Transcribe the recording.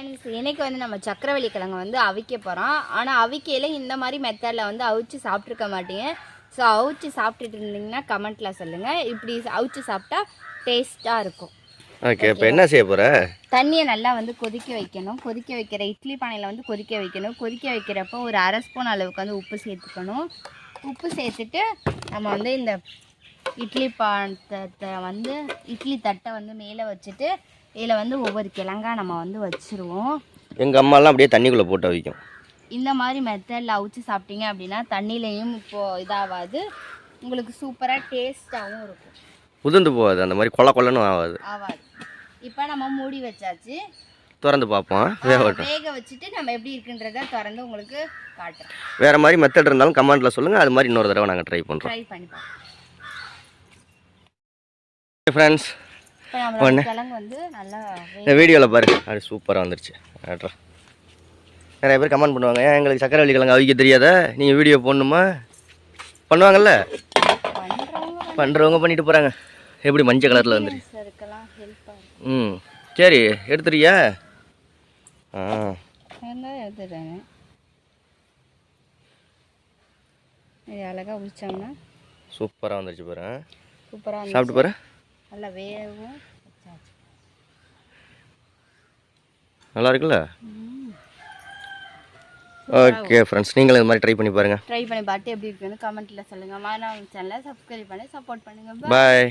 Friends இன்னைக்கு வந்து நம்ம சக்கரவள்ளி கிழங்கு வந்து அவிக்க போகிறோம் ஆனால் அவிக்கையில் இந்த மாதிரி மெத்தடில் வந்து அவிச்சு சாப்பிட்ருக்க மாட்டீங்க. ஸோ அவிச்சு சாப்பிட்டுட்டு இருந்தீங்கன்னா கமெண்ட்டில் சொல்லுங்கள் இப்படி அவிச்சு சாப்பிட்டா டேஸ்ட்டாக இருக்கும். ஓகே இப்போ என்ன செய்ய போகிற தண்ணியை நல்லா வந்து கொதிக்க வைக்கணும். கொதிக்க வைக்கிற இட்லி பானையில் வந்து கொதிக்க வைக்கணும். கொதிக்க வைக்கிறப்போ ஒரு அரை ஸ்பூன் அளவுக்கு வந்து உப்பு சேர்த்துக்கணும். உப்பு சேர்த்துட்டு நம்ம வந்து இந்த இட்லி பாத்திரத்தை வந்து இட்லி தட்டை வந்து மேலே வச்சுட்டு இதில் வந்து ஒவ்வொரு கிழங்கா நம்ம வந்து வச்சுருவோம். எங்கள் அம்மாலாம் அப்படியே தண்ணிக்குள்ளே போட்டு வைக்கும் இந்த மாதிரி மெத்தடில் அவிச்சு சாப்பிட்டீங்க அப்படின்னா தண்ணியிலையும் இப்போது இதாகாது உங்களுக்கு சூப்பராக டேஸ்ட்டாகவும் இருக்கும். உதிர்ந்து போகாது. அந்த மாதிரி கொல கொலன்னு ஆகாது. ஆகாது இப்போ நம்ம மூடி வச்சாச்சு. திறந்து பார்ப்போம். வேகட்டும். வேக வச்சுட்டு நம்ம எப்படி இருக்குன்றத திறந்து உங்களுக்கு காட்டுறேன் வேறு மாதிரி மெத்தட் இருந்தாலும் கமெண்ட்டில் சொல்லுங்கள் அது மாதிரி இன்னொரு தடவை நாங்கள் ட்ரை பண்ணுறோம் ட்ரை பண்ணி பார்ப்போம். ஃப்ரெண்ட்ஸ் வே- இந்த வீடியோவில் பாரு அது சூப்பராக வந்துருச்சு. ஆட்ரா நிறைய பேர் கமெண்ட் பண்ணுவாங்க ஏன் எங்களுக்கு சக்கரவள்ளி கிழங்கு அவிக்க தெரியாதா? நீங்கள் வீடியோ போடணுமா? பண்ணுவாங்கல்ல. பண்ணுறவங்க பண்ணிட்டு போகிறாங்க எப்படி மஞ்சள் கலரில் வந்துருச்சு வந்து இருக்கலாம் ஹெல்ப்பாக இருக்கும். ம். சரி எடுத்துறியா ஆ. இது அழகாக உரிச்சோம்னா சூப்பராக வந்துருச்சு பாரு. சூப்பராக சாப்பிட்டு பாரு. நல்லா வேகவும் வச்சாச்சு. நல்லா இருக்குல்ல? ஓகே ஃப்ரெண்ட்ஸ் நீங்களும் இந்த மாதிரி ட்ரை பண்ணி பாருங்கள் ட்ரை பண்ணி பார்த்து எப்படி இருக்குன்னு கமெண்ட்டில் சொல்லுங்கள் மாணவன் சேனலை சப்ஸ்கிரைப் பண்ணி சப்போர்ட் பண்ணுங்கள் பாய்